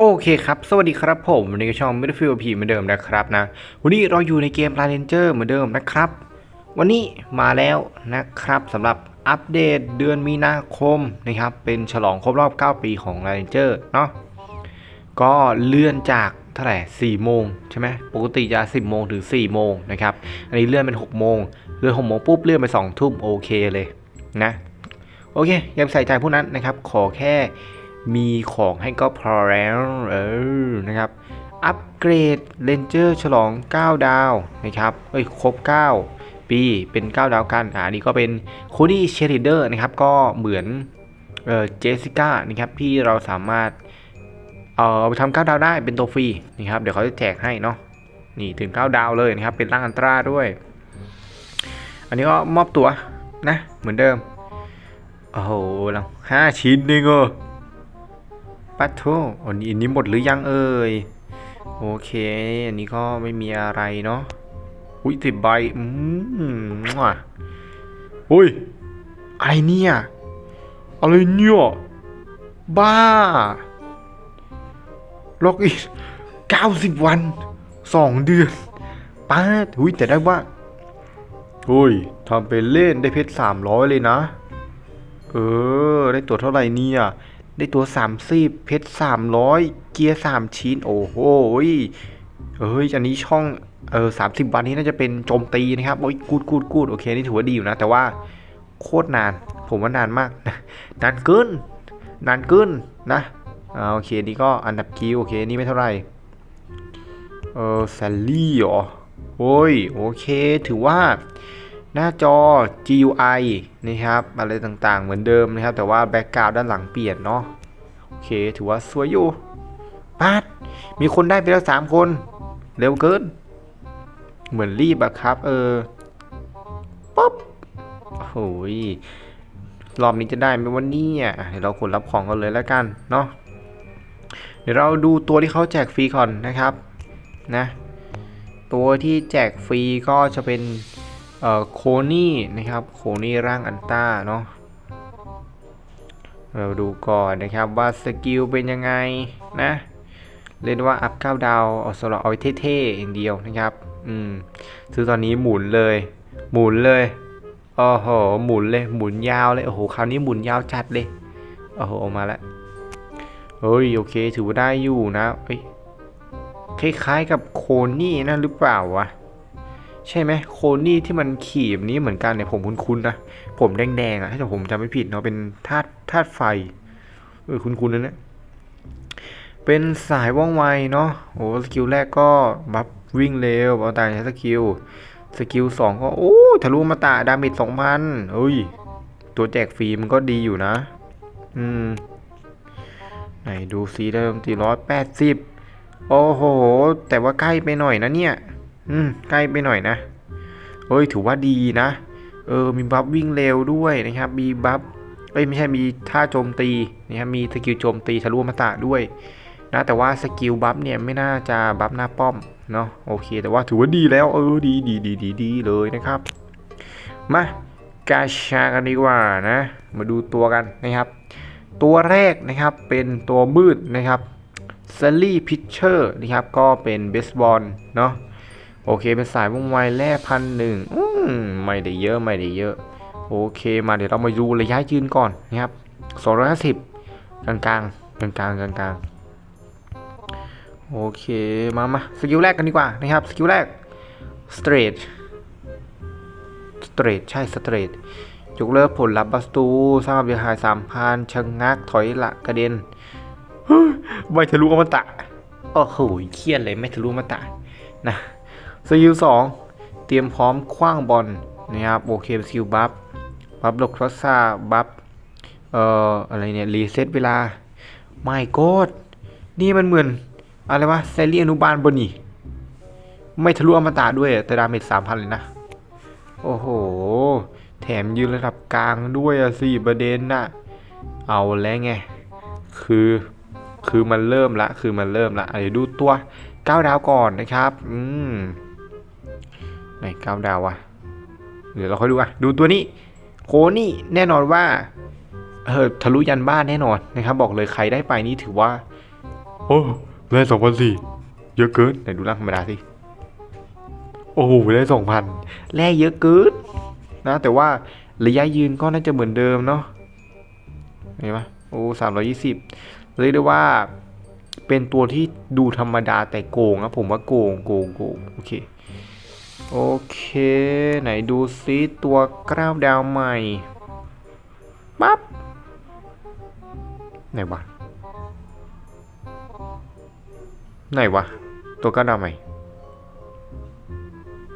โอเคครับ สวัสดีครับผมวันนี้ก็ช่อง Middlefield P เหมือนเดิมนะครับนะ วันนี้เราอยู่ในเกม r a n g e r เหมือนเดิมนะครับ วันนี้มาแล้วนะครับสำหรับอัปเดตเดือนมีนาคมนะครับ เป็นฉลองครบรอบ 9 ปีของ r a n g e r เนาะ ก็เลื่อนจากเท่าไหร่4โมงใช่ไหมปกติจะ 10 โมงถึง 4 โมงนะครับ อันนี้เลื่อนเป็น 6 โมง เลื่อน6โมงปุ๊บเลื่อนไป 2 ทุ่มโอเคเลยนะ โอเคอยังใส่ใจพวกนั้นนะครับ ขอแค่ มีของให้ก็พอแล้วเออนะครับ อัปเกรดเลนเจอร์ฉลอง 9 ดาวนะครับเอ้ยครบ 9 ปีเป็น 9 ดาวกันอ่าอันนี้ก็เป็นโคดี้เชริเดอร์นะครับ ก็เหมือนเออเจสสิก้านะครับที่เราสามารถเอาไปทำ9ดาวได้เป็นตัวฟรีนะครับ เดี๋ยวเขาจะแจกให้เนาะนี่ถึง 9 ดาวเลยนะครับ เป็นร่างอันตราด้วย อันนี้ก็มอบตัวนะ เหมือนเดิม โอ้โหลังห้าชิ้นเองเออ ปัทโทอันนี้อันนี้หมดหรือยังเอ่ย โอเค อันนี้ก็ไม่มีอะไรเนาะ อุ้ยสิบใบ อืมมั่วอุ้ย อะไรเนี่ย อะไรเนี่ย บ้า ล็อกอินเก้าสิบวัน สองเดือนป้าดอุ้ยแต่ได้ว่าอุ้ยทำเป็นเล่นได้เพชรสามร้อยเลยนะ เออ ได้ตัวเท่าไหร่เนี่ย ได้ตัวสามสิบเพชรสามร้อยเกียร์สามชิ้น โอ้โหยเอ้ยอันนี้ช่องเออสามสิบวันนี้น่าจะเป็นโจมตีนะครับโอ้ยกูดกูดกูดโอเคนี่ถือว่าดีอยู่นะ แต่ว่าโคตรนาน ผมว่านานมากนานเกินนานเกินนะอ่าโอเคนี่ก็อันดับคิวโอเคนี่ไม่เท่าไหร่เออแซลลี่เหรอโอ้ยโอเคถือว่า หน้าจอ GUI นะครับอะไรต่างๆ เหมือนเดิมนะครับ แต่ว่าแบ็กกราวด์ด้านหลังเปลี่ยนเนาะโอเค ถือว่าสวยอยู่ปัดมีคนได้ไปแล้วสามคน เร็วเกิน เหมือนรีบอะครับ เออปุ๊บโอ้ยรอบนี้จะได้ไหมวันนี้อะเดี๋ยวเราขนรับของกันเลยแล้วกันเนาะเดี๋ยวเราดูตัวที่เขาแจกฟรีก่อนนะครับนะตัวที่แจกฟรีก็จะเป็น โคนี่นะครับโคนี่ร่างอันต้าเนาะเราดูก่อนนะครับว่าสกิลเป็นยังไงนะเรียกได้ว่าอัพ9ดาวเอาสำหรับเอาเท่ๆอย่างเดียวนะครับ อืมซื้อตอนนี้หมุนเลย หมุนเลยโอ้โหหมุนเลยหมุนยาวเลยโอ้โหคราวนี้หมุนยาวจัดเลยโอ้โหออกมาแล้วเฮ้ยโอเคถือว่าได้อยู่นะเอ้ยคล้ายๆกับโคนี่นั่นหรือเปล่าวะ ใช่ไหมโคนี่ที่มันขี่แบบนี้เหมือนกันเนี่ยผมคุ้นๆนะผมแดงๆอะถ้าผมจำไม่ผิดเนาะเป็นธาตุธาตุไฟเออคุ้นๆนะเนี่ยเป็นสายว่องไวเนาะโอ้สกิลแรกก็บัฟวิ่งเร็วเอาตายใช้สกิลสกิลสองก็โอ้ทะลุมาตาดาเมจสองพันเอ้ยตัวแจกฟรีมันก็ดีอยู่นะ อืม ไหนดูซีเดิมตีร้อยแปดสิบโอ้โห แต่ว่าใกล้ไปหน่อยนะเนี่ย อืมใกล้ไปหน่อยนะเอ้ยถือว่าดีนะ เออมีบัฟวิ่งเร็วด้วยนะครับ มีบัฟเอ้ยไม่ใช่มีท่าโจมตีนะครับมีสกิลโจมตีทะลุมาตะด้วยนะแต่ว่าสกิลบัฟเนี่ยไม่น่าจะบัฟหน้าป้อมเนาะโอเค แต่ว่าถือว่าดีแล้วเออดีดีดีดีดีเลยนะครับ มากาชากันดีกว่านะ มาดูตัวกันนะครับ ตัวแรกนะครับเป็นตัวมืดนะครับซลลี่พิชเชอร์นะครับก็เป็นเบสบอลเนาะ โอเคเป็นสายว่องไวแร่พันหนึ่งอืมไม่ได้เยอะไม่ได้เยอะ โอเคมาเดี๋ยวเรามาดูระยะยืนก่อนนะครับสองร้อยห้าสิบกลางกลางกลางกลางกลางกลางโอเคมามาสกิลแรกกันดีกว่านะครับสกิลแรก straight straight ใช่ straight ยกเลิกผลลัพธ์บัสตูสร้างความเสียหายสามพันชะงงักถอยละกระเด็นไม่ทะลุอมตะโอ้โหเครียดเลยไม่ทะลุอมตะนะ สกิลสองเตรียมพร้อมคว้างบอลนะครับโอเคสกิลบัฟบัฟลกทอสซาบัฟเอ่ออะไรเนี่ยรีเซ็ตเวลาไม่กดนี่มันเหมือนอะไรวะเซรีอนุบาลบนนี่ไม่ทะลุอมตะด้วยแต่ดาเมจสามพันเลยนะ โอ้โห แถมยืนระดับกลางด้วยอะสิประเด็นน่ะ เอาแล้วไง คือ คือมันเริ่มละ คือมันเริ่มละเดี๋ยวดูตัว9ดาวก่อนนะครับ อืม ไหน9ดาววะเดี๋ยวเราค่อยดูอะดูตัวนี้โคนี่แน่นอนว่าเออทะลุยันบ้านแน่นอนนะครับ บอกเลยใครได้ไปนี่ถือว่า โอ้ได้สองพันสี่เยอะเกินไหนดูร่างธรรมดาสิโอ้โหได้สองพันแร่เยอะเกินนะแต่ว่าระยะยืนก็น่าจะเหมือนเดิมเนาะเห็นไหมโอ้สามร้อยี่สิบเรียกได้ว่าเป็นตัวที่ดูธรรมดาแต่โกงนะผมว่าโกงโกงโกงโอเค โอเค ไหนดูซิตัวกล้าวดาวใหม่ปั๊บไหนวะไหนวะ ตัวกล้าวดาวใหม่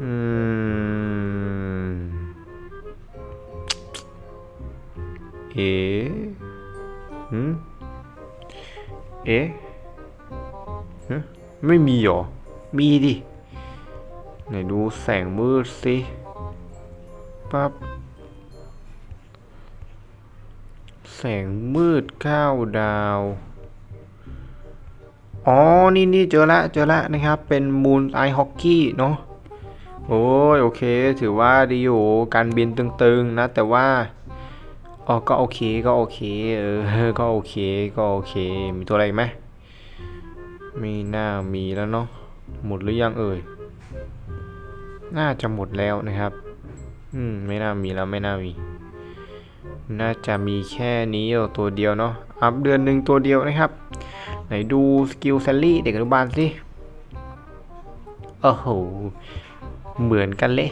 อืมเอ๋หืมเอ๊ะไม่มีหรอ มีดิ ไหนดูแสงมืดสิปั๊บแสงมืดเก้าวดาว อ๋อ นี่นี่เจอละเจอละนะครับ เป็นมูนไอฮอกกี้เนาะ โอ้ย โอเค ถือว่าดีอยู่ การบินตึงๆนะ แต่ว่า อ๋อ ก็โอเค ก็โอเค เออ ก็โอเค ก็โอเค มีตัวอะไรไหมไม่น่ามีแล้วเนาะ หมดหรือยังเอ่ย น่าจะหมดแล้วนะครับ อืม ไม่น่ามีแล้วไม่น่ามี น่าจะมีแค่นี้เออตัวเดียวเนาะ อัพเดือนหนึ่งตัวเดียวนะครับ ไหนดูสกิลแซลลี่เด็กอนุบาลสิ โอ้โห เหมือนกันเลย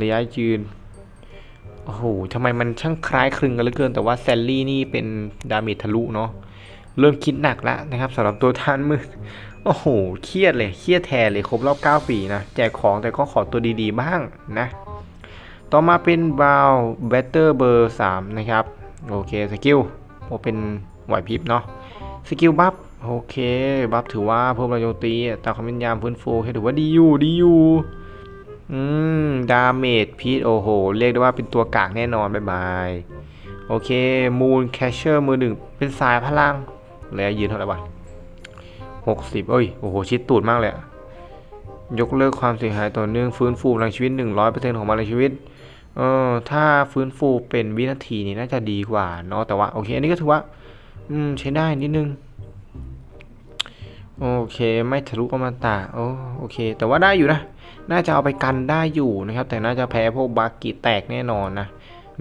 ระยะยืน โอ้โหทำไมมันช่างคล้ายคลึงกันเหลือเกิน แต่ว่าแซลลี่นี่เป็นดาเมจทะลุเนาะ เริ่มคิดหนักแล้วนะครับสำหรับตัวท่านมืด โอ้โห เครียดเลย เครียดแทนเลย ครบรอบ 9 ปีนะ แจกของแต่ก็ขอตัวดีๆ บ้างนะ ต่อมาเป็นบาวเบเตอร์เบอร์ 3 นะครับ โอเค สกิลโอเป็นไหวพริบเนาะ สกิลบัฟ โอเค บัฟถือว่าเพิ่มรงโจมตีตาความเป็นยามฟื้นฟูถือว่าดีอยู่ ดีอยู่ อืม ดาเมจพีทโอ้โห เรียกได้ว่าเป็นตัวกากแน่นอนบายบาย โอเค มูนแคชเชอร์มือหนึ่งเป็นสายพลัง แล้วยืนเท่าไหร่วะ หกสิบเอ้ย โอ้โห ชิดตูดมากเลยอะยกเลิกความเสียหายต่อเนื่องฟื้นฟูพลังชีวิต 100%ของพลังชีวิต เออถ้าฟื้นฟูเป็นวินาทีนี่น่าจะดีกว่าเนาะ แต่ว่าโอเค อันนี้ก็ถือว่า อืม ใช้ได้นิดนึง โอเค ไม่ทะลุอมตะโอโอเค แต่ว่าได้อยู่นะ น่าจะเอาไปกันได้อยู่นะครับ แต่น่าจะแพ้พวกบากิแตกแน่นอนนะ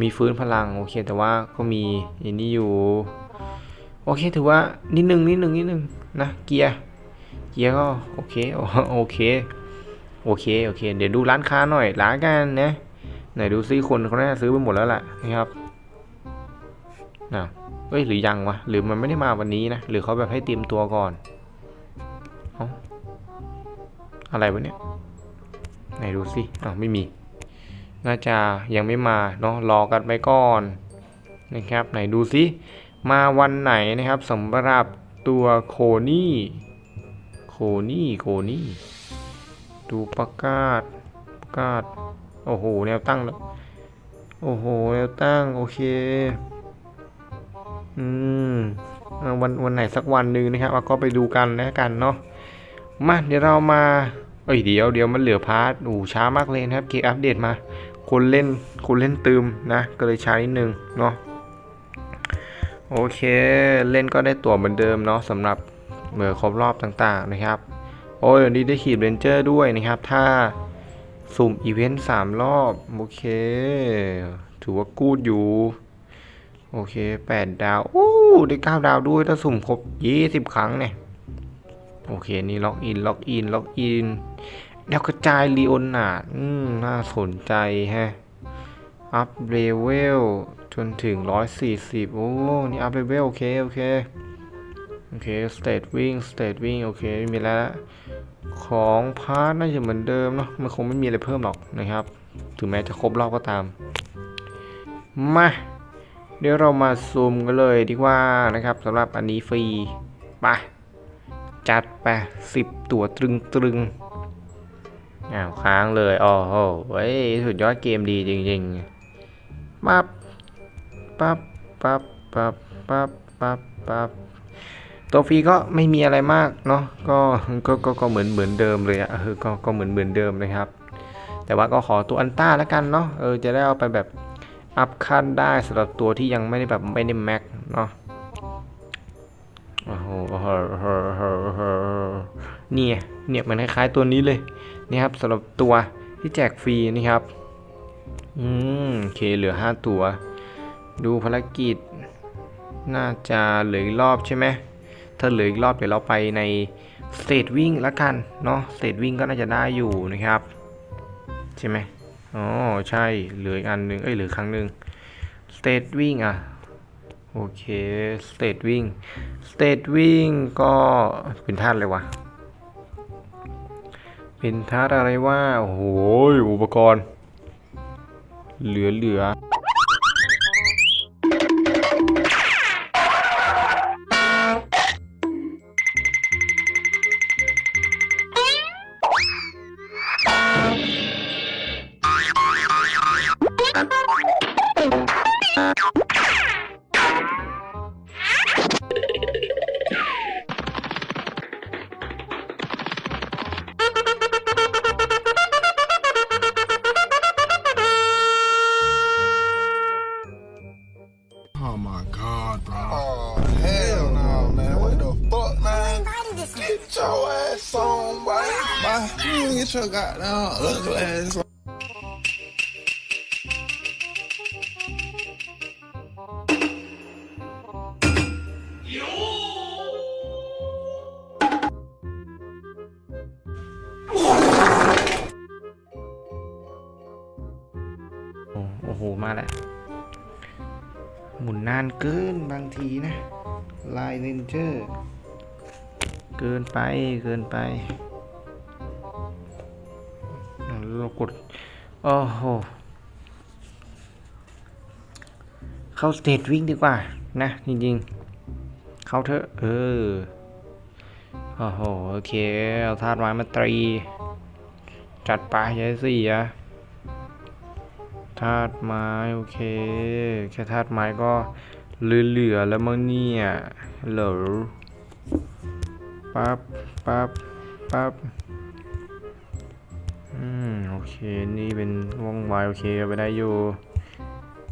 มีฟื้นพลัง โอเค แต่ว่าก็มีอันนี้อยู่ โอเค ถือว่านิดนึงนิดนึงนิดนึง นะเกียร์เกียร์ก็โอเคโอเคโอเคโอเค เดี๋ยวดูร้านค้าหน่อยร้านกันนะไหนดูซิคนเขาน่าซื้อไปหมดแล้วแหละนะครับนะเอ้ยหรือยังวะหรือมันไม่ได้มาวันนี้นะหรือเขาแบบให้เตรียมตัวก่อนเอ้าอะไรวะเนี่ยไหนดูสิอ้าวไม่มี น่าจะยังไม่มาเนาะรอกันไปก่อนนะครับ ไหนดูสิมาวันไหนนะครับสำหรับ ตัวโคนี่ โคนี่ โคนี่ ดูประกาศ ประกาศ โอ้โห แนวตั้งแล้ว โอ้โห แนวตั้ง โอเค อืม วันวันไหนสักวันหนึ่งนะครับเราก็ไปดูกันแล้วกันเนาะ มา เดี๋ยวเรามา เอ้ย เดี๋ยวเดี๋ยวมันเหลือพาร์ทโอ้ช้ามากเลยนะครับ เกมอัปเดตมา คนเล่น คนเล่นตืมนะ ก็เลยช้านิดนึงเนาะ โอเค เล่นก็ได้ตั๋วเหมือนเดิมเนาะสำหรับเมื่อครบรอบต่างๆนะครับ โอ้ยวันนี้ได้ขีดเรนเจอร์ด้วยนะครับ ถ้าสุ่มอีเวนต์สามรอบ โอเค ถือว่ากูดอยู่ โอเคแปดดาว โอ้ ได้เก้าดาวด้วย ถ้าสุ่มครบยี่สิบครั้งเนี่ย โอเค นี่ล็อกอิน ล็อกอิน ล็อกอินแล้วกระจายลีโอนาร์ดน่าสนใจแฮะ อัพเลเวล จนถึง 140 โอ้ นี่อัพเลเวลโอเค โอเค โอเคสเตทวิ่งสเตทวิ่งโอเคไม่มีแล้ว ของพาร์ทน่าจะเหมือนเดิมเนาะมันคงไม่มีอะไรเพิ่มหรอกนะครับ ถึงแม้จะครบรอบก็ตาม มา เดี๋ยวเรามาซูมกันเลยดีกว่านะครับสำหรับอันนี้ฟรีไปจัดไปสิบตัวตรึงตรึงอ้าวค้างเลยโอ้โหเฮ้ย สุดยอดเกมดีจริงๆปั๊บ ปั๊บปั๊บปั๊บปั๊บปั๊บปั๊บตัวฟรีก็ไม่มีอะไรมากเนาะก็ก็ก็ก็เหมือนเหมือนเดิมเลยอะเออก็ก็เหมือนเหมือนเดิมนะครับ แต่ว่าก็ขอตัวอันต้าแล้วกันเนาะเออจะได้เอาไปแบบอัพขั้นได้สำหรับตัวที่ยังไม่ได้แบบไม่ได้แม็กเนาะโอ้โหโอ้โหโอ้โหโอ้โหโอ้โหเนี่ยเนี่ยมันคล้ายๆตัวนี้เลยนี่ครับสำหรับตัวที่แจกฟรีนี่ครับ อืมโอเคเหลือ 5 ตัว ดูภารกิจ น่าจะเหลืออีกรอบใช่ไหมถ้าเหลืออีกรอบเดี๋ยวเราไปในสเตทวิ่งละกันเนาะสเตทวิ่งก็น่าจะได้อยู่นะครับ ใช่ไหมอ๋อใช่เหลืออีกอันหนึ่งเอ้ยเหลือครั้งหนึ่งสเตทวิ่งอะโอเคสเตทวิ่งสเตทวิ่งก็เป็นธาอะไรวะเป็นธาอะไรว่าโอ้โหอุปกรณ์ เหลือเหลือ your goddamn ugly ass on. โอ้โอ้โห มาแล้ว หมุนนานเกินบางทีนะลายเรนเจอร์ เกินไป เกินไป โอ้โห เข้าสเตจวิ่งดีกว่า นะ จริงๆ เข้าเถอะ เออ โอ้โห โอเค เอาธาตุไม้มาตรี จัดไปยายสี่อะธาตุไม้ โอเค แค่ธาตุไม้ก็เหลือๆแล้วมั้งเนี่ยเหลอปั๊บปั๊บปั๊บ อืม โอเค นี่เป็นว่องไว โอเคไปได้อยู่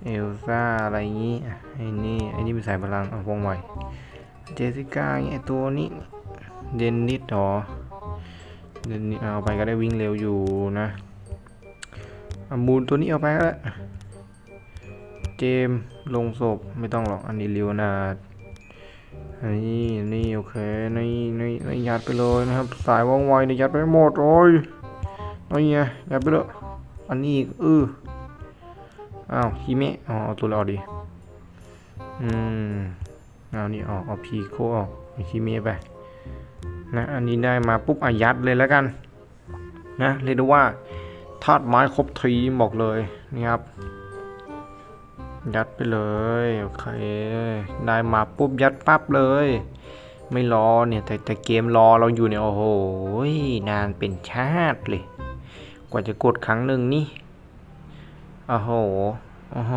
เอลซ่า อะไรงี้ไอ้นี่ ไอ้นี่เป็นสายพลังอะว่องไว เจสิก้าไอ้ตัวนี้ เดนนิสหรอ เดนนิสเอาไปก็ได้วิ่งเร็วอยู่นะอมูลตัวนี้เอาไปก็ได้เจมลงศพไม่ต้องหรอก อันนี้เลียวนาดอันนี้นี่โอเคนี่นี่นี่ยัดไปเลยนะครับ สายว่องไวเนี่ยยัดไปหมดโอ้ย นี่ไงยัดไปเลยอันนี้อีกเอออ้าวฮิเมะอ๋อเอาตัวเราออกดิอืมเอานี่ออกเอาพีโคออกฮิเมะไปนะอันนี้ได้มาปุ๊บอายัดเลยแล้วกันนะเรียกได้ว่าธาตุไม้ครบทีมบอกเลยนี่ครับยัดไปเลยโอเคได้มาปุ๊บยัดปั๊บเลย ไม่รอเนี่ยแต่แต่เกมรอเราอยู่เนี่ยโอ้โหนานเป็นชาติเลย กว่าจะกดครั้งหนึ่งนี่โอ้โหโอ้โห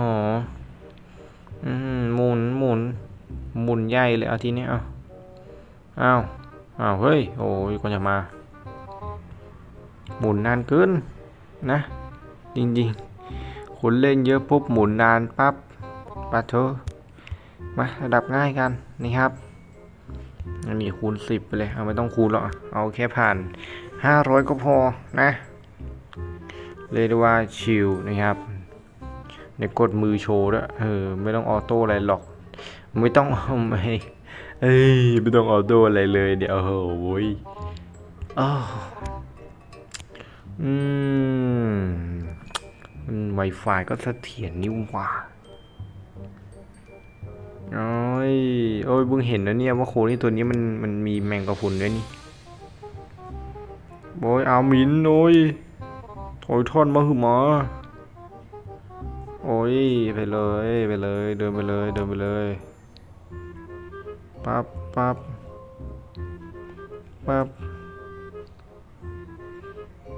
อืมหมุนหมุนหมุนใหญ่เลยเอาทีนี้เอาเอาเอาเฮ้ย โอ้ยกว่าจะมา หมุนนานเกินนะ จริงๆคนเล่นเยอะปุ๊บหมุนนานปั๊บปะเถอะมาระดับง่ายกันนี่ครับอันนี้คูณ 10 ไปเลย เอาไม่ต้องคูณหรอก เอาแค่ผ่าน 500 ก็พอนะ เรียกได้ว่าชิลนะครับเดี๋ยวกดมือโชว์ด้วยเออไม่ต้องออโต้อะไรหรอก ไม่ต้องไม่เอ้ยไม่ต้องออโต้อะไรเลยเดี๋ยวโอ้โหโว้ยอ้าวอืมมัน Wi-Fi ก็เสถียรนี่ว่าโอ้ยโอ้ยเพิ่งเห็นนะเนี่ยว่าโคนี่ตัวนี้มันมันมีแมงกะพรุนด้วยนี่โอ้ยเอามินโอ้ย ถอยทอนมาหือหมาโอ้ยไปเลยไปเลยเดินไปเลยเดินไปเลยปั๊บปั๊บปั๊บ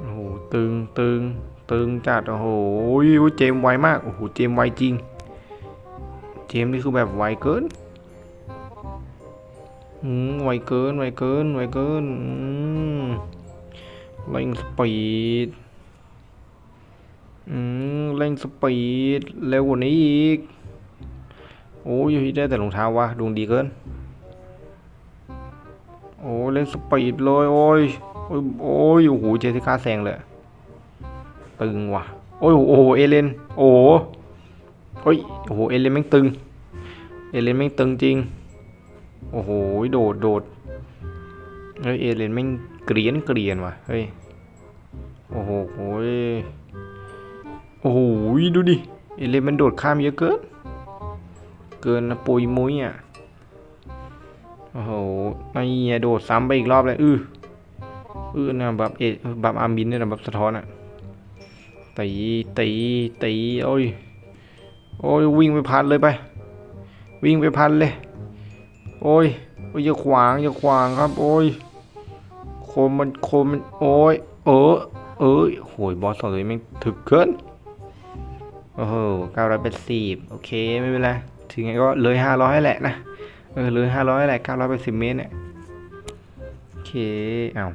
โอ้โหตึงตึงตึงจัดโอ้โหเจมไวมากโอ้โหเจมไวจริง เจมนี่คือแบบไวเกินอืมไวเกินไวเกินไวเกินอืมเร่งสปีด อืมเร่งสปีดเร็วกว่านี้อีก โอ้ยได้แต่รองเท้าวะดวงดีเกิน โอ้เล่นสปีดเลยโอ้ยโอ้ยโอ้ยโอ้โหเจสิก้าแซงเลยตึงว่ะโอ้ยโอ้โหเอเลนโอ้โหโอ้ยโอ้โหเอเลนแม่งตึงเอเลนแม่งตึงจริงโอ้โหโดดโดดเฮ้ยเอเลนแม่งเกรียนเกรียนว่ะเฮ้ยโอ้โหโอ้ย อ้โหดูดิ เอเลนมันโดดข้ามเยอะเกิน เกินนะปุยมุ้ยอะ โอ้โหไอ้โดดซ้ำไปอีกรอบเลย อืออือนะแบบเอแบบอาร์มินเนี่ยนะแบบสะท้อนอะ ตีตีตีโอ้ย โอ้ยวิ่งไปพันเลยไป วิ่งไปพันเลย โอ้ยโอ้ยอย่าขวางอย่าขวางครับ โอ้ยโคมมันโคมมันโอ้ย เออ เอ้ยโหยบอสสองตัวนี้แม่งถึกเกิน โอ้โหเก้าร้อยแปดสิบโอเคไม่เป็นไร ถึงไงก็เลยห้าร้อยแหละนะ เออเลยห้าร้อยแหละเก้าร้อยแปดสิบเมตรเนี่ย โอเค เอ้า